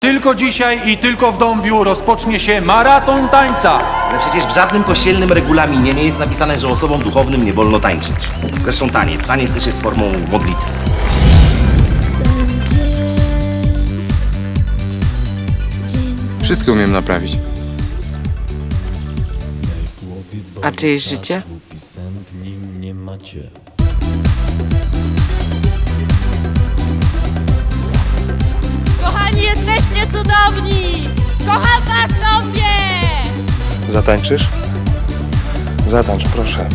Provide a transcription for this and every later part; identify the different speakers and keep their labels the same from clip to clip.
Speaker 1: Tylko dzisiaj i tylko w Dąbiu rozpocznie się maraton tańca.
Speaker 2: Ale przecież w żadnym kościelnym regulaminie nie jest napisane, że osobom duchownym nie wolno tańczyć. Zresztą taniec. Taniec też jest formą modlitwy.
Speaker 3: Wszystko umiem naprawić.
Speaker 4: A czyjeś życie?
Speaker 5: Zatańczysz? Zatańcz, proszę.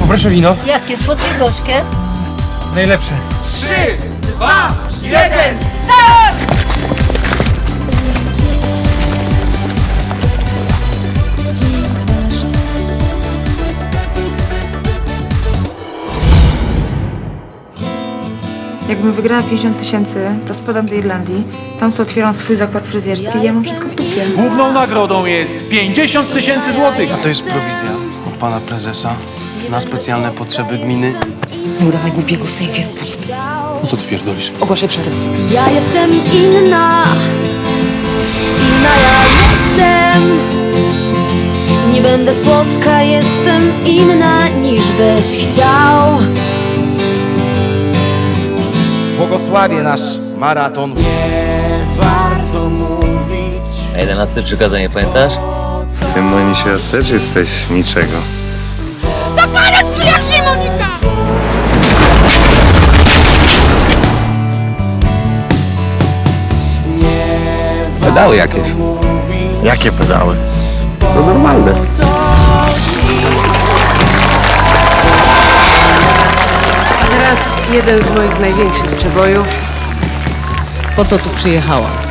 Speaker 3: Poproszę wino.
Speaker 6: Jakie słodkie gorzkie?
Speaker 3: Najlepsze.
Speaker 7: Jakbym wygrała 50 tysięcy, to spadam do Irlandii. Tam sobie otwieram swój zakład fryzjerski i ja mam wszystko w dupie.
Speaker 1: Główną nagrodą jest 50 tysięcy złotych.
Speaker 5: A to jest prowizja od pana prezesa na specjalne potrzeby gminy.
Speaker 6: Nie udawaj głupiego, sejf jest pusty.
Speaker 5: No co ty pierdolisz?
Speaker 6: Ogłaszaj przerwę.
Speaker 8: Ja jestem inna, inna ja jestem. Nie będę słodka, jestem inna niż byś chciał.
Speaker 2: Błogosławie nasz maraton.
Speaker 9: A 11 przykazanie pamiętasz?
Speaker 5: Ty, Monisia, też jesteś niczego. Pedały jakieś. Jakie pedały? To normalne.
Speaker 4: Jeden z moich największych przebojów. Po co tu przyjechałam?